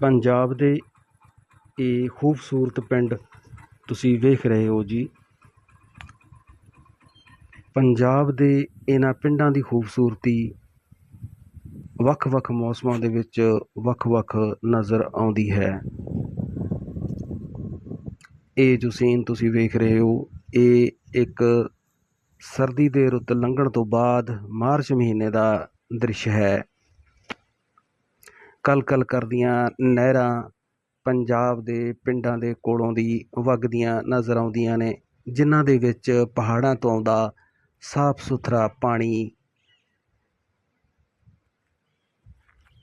ਪੰਜਾਬ ਦੇ ਇਹ ਖੂਬਸੂਰਤ ਪਿੰਡ ਤੁਸੀਂ ਵੇਖ ਰਹੇ ਹੋ ਜੀ। ਪੰਜਾਬ ਦੇ ਇਹਨਾਂ ਪਿੰਡਾਂ ਦੀ ਖੂਬਸੂਰਤੀ ਵੱਖ-ਵੱਖ ਮੌਸਮਾਂ ਦੇ ਵਿੱਚ ਵੱਖ-ਵੱਖ ਨਜ਼ਰ ਆਉਂਦੀ ਹੈ। ਇਹ ਜੋ ਸੀਨ ਤੁਸੀਂ ਵੇਖ ਰਹੇ ਹੋ, ਇਹ ਇੱਕ ਸਰਦੀ ਦੇ ਰੁੱਤ ਲੰਘਣ ਤੋਂ ਬਾਅਦ ਮਾਰਚ ਮਹੀਨੇ ਦਾ ਦ੍ਰਿਸ਼ ਹੈ। ਕਲ-ਕਲ ਕਰਦੀਆਂ ਨਹਿਰਾਂ ਪੰਜਾਬ ਦੇ ਪਿੰਡਾਂ ਦੇ ਕੋਲੋਂ ਦੀ ਵਗਦੀਆਂ ਨਜ਼ਰ ਆਉਂਦੀਆਂ ਨੇ, ਜਿਨ੍ਹਾਂ ਦੇ ਵਿੱਚ ਪਹਾੜਾਂ ਤੋਂ ਆਉਂਦਾ ਸਾਫ਼ ਸੁਥਰਾ ਪਾਣੀ।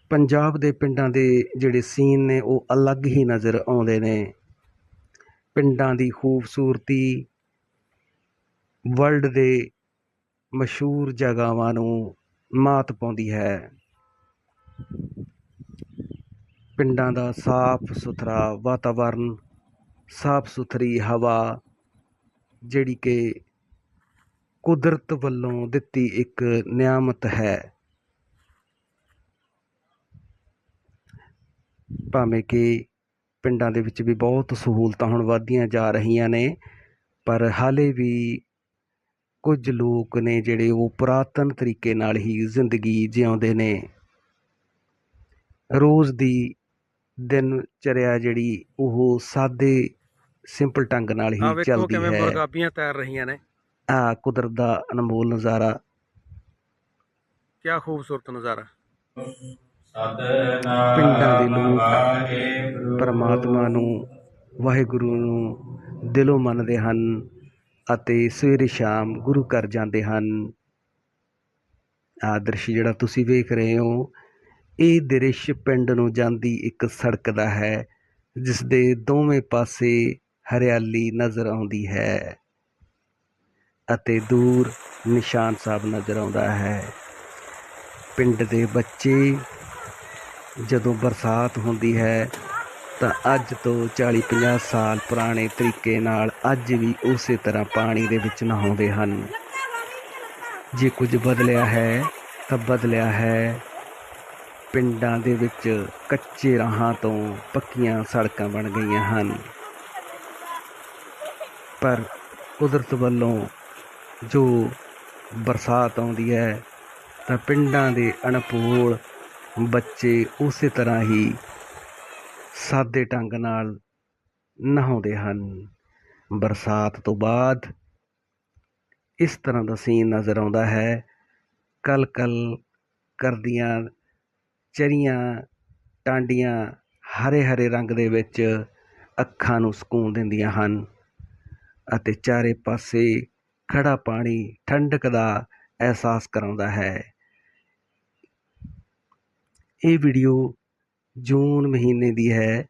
ਪੰਜਾਬ ਦੇ ਪਿੰਡਾਂ ਦੇ ਜਿਹੜੇ ਸੀਨ ਨੇ, ਉਹ ਅਲੱਗ ਹੀ ਨਜ਼ਰ ਆਉਂਦੇ ਨੇ। ਪਿੰਡਾਂ ਦੀ ਖੂਬਸੂਰਤੀ ਵਰਲਡ ਦੇ ਮਸ਼ਹੂਰ ਜਗ੍ਹਾਵਾਂ ਨੂੰ ਮਾਤ ਪਾਉਂਦੀ ਹੈ। ਪਿੰਡਾਂ ਦਾ ਸਾਫ਼ ਸੁਥਰਾ ਵਾਤਾਵਰਨ, ਸਾਫ਼ ਸੁਥਰੀ ਹਵਾ, ਜਿਹੜੀ ਕਿ ਕੁਦਰਤ ਵੱਲੋਂ ਦਿੱਤੀ ਇੱਕ ਨਿਆਮਤ ਹੈ। ਭਾਵੇਂ ਕਿ ਪਿੰਡਾਂ ਦੇ ਵਿੱਚ ਵੀ ਬਹੁਤ ਸਹੂਲਤਾਂ ਹੁਣ ਵੱਧਦੀਆਂ ਜਾ ਰਹੀਆਂ ਨੇ, ਪਰ ਹਾਲੇ ਵੀ ਕੁਝ ਲੋਕ ਨੇ ਜਿਹੜੇ ਉਹ ਪੁਰਾਤਨ ਤਰੀਕੇ ਨਾਲ ਹੀ ਜ਼ਿੰਦਗੀ ਜਿਉਂਦੇ ਨੇ। ਰੋਜ਼ ਦੀ ਦਿਨ ਚਰਿਆ ਜਿਹੜੀ ਉਹ ਸਾਦੇ ਸਿੰਪਲ ਢੰਗ ਨਾਲ ਆ ਹੀ ਵੇਖੋ ਚੱਲਦੀ ਕਿਵੇਂ ਹੈ। ਮੁਰਗਾਬੀਆਂ ਤੈਰ ਰਹੀਆਂ ਨੇ। ਆ ਕੁਦਰਤ ਦਾ ਅਨਮੋਲ ਨਜ਼ਾਰਾ। ਕੀ ਖੂਬਸੂਰਤ ਨਜ਼ਾਰਾ। ਪਿੰਡਾਂ ਦੇ ਲੋਕ ਪਰਮਾਤਮਾ ਨੂੰ ਵਾਹਿਗੁਰੂ ਨੂੰ ਦਿਲੋਂ ਮੰਨਦੇ ਹਨ ਅਤੇ ਸਵੇਰੇ ਸ਼ਾਮ ਗੁਰੂ ਘਰ ਜਾਂਦੇ ਹਨ। ਆਹ ਦ੍ਰਿਸ਼ ਜਿਹੜਾ ਤੁਸੀਂ ਵੇਖ ਰਹੇ ਹੋ ਇਹ ਦ੍ਰਿਸ਼ ਪਿੰਡ ਨੂੰ ਜਾਂਦੀ ਇੱਕ ਸੜਕ ਦਾ ਹੈ ਜਿਸ ਦੇ ਦੋਵੇਂ ਪਾਸੇ ਹਰਿਆਲੀ ਨਜ਼ਰ ਆਉਂਦੀ ਹੈ ਅਤੇ ਦੂਰ ਨਿਸ਼ਾਨ ਸਾਹਿਬ ਨਜ਼ਰ ਆਉਂਦਾ ਹੈ। ਪਿੰਡ ਦੇ ਬੱਚੇ ਜਦੋਂ ਬਰਸਾਤ ਹੁੰਦੀ ਹੈ ਤਾਂ ਅੱਜ ਤੋਂ 40-50 ਸਾਲ ਪੁਰਾਣੇ ਤਰੀਕੇ ਨਾਲ ਅੱਜ ਵੀ ਉਸੇ ਤਰ੍ਹਾਂ ਪਾਣੀ ਦੇ ਵਿੱਚ ਨਹਾਉਂਦੇ ਹਨ। ਜੇ ਕੁਝ ਬਦਲਿਆ ਹੈ ਤਾਂ ਬਦਲਿਆ ਹੈ। ਪਿੰਡਾਂ ਦੇ ਵਿੱਚ ਕੱਚੇ ਰਾਹਾਂ ਤੋਂ ਪੱਕੀਆਂ ਸੜਕਾਂ ਬਣ ਗਈਆਂ ਹਨ। ਪਰ ਕੁਦਰਤ ਵੱਲੋਂ ਜੋ ਬਰਸਾਤ ਆਉਂਦੀ ਹੈ, ਤਾਂ ਪਿੰਡਾਂ ਦੇ ਅਣਪੋਲ ਬੱਚੇ ਉਸੇ ਤਰ੍ਹਾਂ ਹੀ ਸਾਦੇ ਢੰਗ ਨਾਲ ਨਹਾਉਂਦੇ ਹਨ। ਬਰਸਾਤ ਤੋਂ ਬਾਅਦ ਇਸ ਤਰ੍ਹਾਂ ਦਾ ਸੀਨ ਨਜ਼ਰ ਆਉਂਦਾ ਹੈ। ਕਲ ਕਲ ਕਰਦੀਆਂ ਚਰੀਆਂ ਟਾਂਡੀਆਂ ਹਰੇ ਹਰੇ ਰੰਗ ਦੇ ਵਿੱਚ ਅੱਖਾਂ ਨੂੰ ਸਕੂਨ ਦਿੰਦੀਆਂ ਹਨ ਅਤੇ ਚਾਰੇ ਪਾਸੇ ਖੜਾ ਪਾਣੀ ਠੰਡਕ ਦਾ ਅਹਿਸਾਸ ਕਰਾਉਂਦਾ ਹੈ। ਇਹ ਵੀਡੀਓ ਜੂਨ ਮਹੀਨੇ ਦੀ ਹੈ।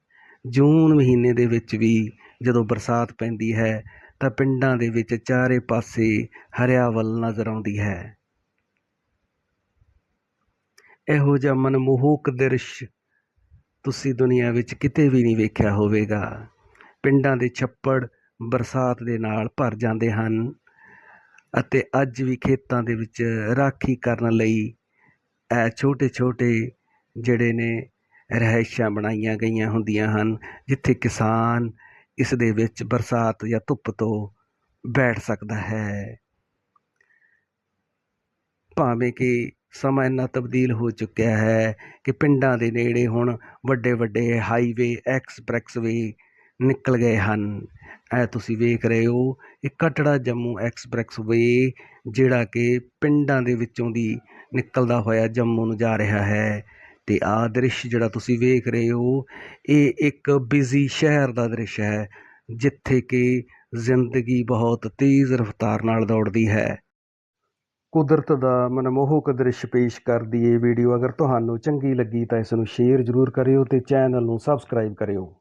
ਜੂਨ ਮਹੀਨੇ ਦੇ ਵਿੱਚ ਵੀ ਜਦੋਂ ਬਰਸਾਤ ਪੈਂਦੀ ਹੈ ਤਾਂ ਪਿੰਡਾਂ ਦੇ ਵਿੱਚ ਚਾਰੇ ਪਾਸੇ ਹਰਿਆਵਲ ਨਜ਼ਰ ਆਉਂਦੀ ਹੈ। ਇਹੋ ਜਿਹਾ ਮਨਮੋਹਕ ਦ੍ਰਿਸ਼ ਤੁਸੀਂ ਦੁਨੀਆ ਵਿੱਚ ਕਿਤੇ ਵੀ ਨਹੀਂ ਵੇਖਿਆ ਹੋਵੇਗਾ। ਪਿੰਡਾਂ ਦੇ ਛੱਪੜ ਬਰਸਾਤ ਦੇ ਨਾਲ ਭਰ ਜਾਂਦੇ ਹਨ ਅਤੇ ਅੱਜ ਵੀ ਖੇਤਾਂ ਦੇ ਵਿੱਚ ਰਾਖੀ ਕਰਨ ਲਈ ਇਹ ਛੋਟੇ ਛੋਟੇ ਜਿਹੜੇ ਨੇ ਰਿਹਾਇਸ਼ਾਂ ਬਣਾਈਆਂ ਗਈਆਂ ਹੁੰਦੀਆਂ ਹਨ, ਜਿੱਥੇ ਕਿਸਾਨ ਇਸ ਦੇ ਵਿੱਚ ਬਰਸਾਤ ਜਾਂ ਧੁੱਪ ਤੋਂ ਬੈਠ ਸਕਦਾ ਹੈ। ਭਾਵੇਂ ਕਿ ਸਮਾਂ ਇੰਨਾ ਤਬਦੀਲ ਹੋ ਚੁੱਕਿਆ ਹੈ ਕਿ ਪਿੰਡਾਂ ਦੇ ਨੇੜੇ ਹੁਣ ਵੱਡੇ ਵੱਡੇ ਹਾਈਵੇ ਐਕਸਪ੍ਰੈਸਵੇ ਨਿਕਲ ਗਏ ਹਨ। ਇਹ ਤੁਸੀਂ ਵੇਖ ਰਹੇ ਹੋ, ਇਹ ਕਟੜਾ ਜੰਮੂ ਐਕਸਪ੍ਰੈਸਵੇ ਜਿਹੜਾ ਕਿ ਪਿੰਡਾਂ ਦੇ ਵਿੱਚੋਂ ਦੀ ਨਿਕਲਦਾ ਹੋਇਆ ਜੰਮੂ ਨੂੰ ਜਾ ਰਿਹਾ ਹੈ। ਤੇ ਆਹ ਦ੍ਰਿਸ਼ ਜਿਹੜਾ ਤੁਸੀਂ ਵੇਖ ਰਹੇ ਹੋ, ਇਹ ਇੱਕ ਬਿਜ਼ੀ ਸ਼ਹਿਰ ਦਾ ਦ੍ਰਿਸ਼ ਹੈ, ਜਿੱਥੇ ਕਿ ਜ਼ਿੰਦਗੀ ਬਹੁਤ ਤੇਜ਼ ਰਫ਼ਤਾਰ ਨਾਲ ਦੌੜਦੀ ਹੈ। ਕੁਦਰਤ ਦਾ ਮਨਮੋਹਕ ਦ੍ਰਿਸ਼ ਪੇਸ਼ ਕਰਦੀ ਇਹ ਵੀਡੀਓ। ਅਗਰ ਤੁਹਾਨੂੰ ਚੰਗੀ ਲੱਗੀ ਤਾਂ ਇਸ ਨੂੰ ਸ਼ੇਅਰ ਜ਼ਰੂਰ ਕਰਿਓ ਤੇ ਚੈਨਲ ਨੂੰ ਸਬਸਕ੍ਰਾਈਬ ਕਰਿਓ।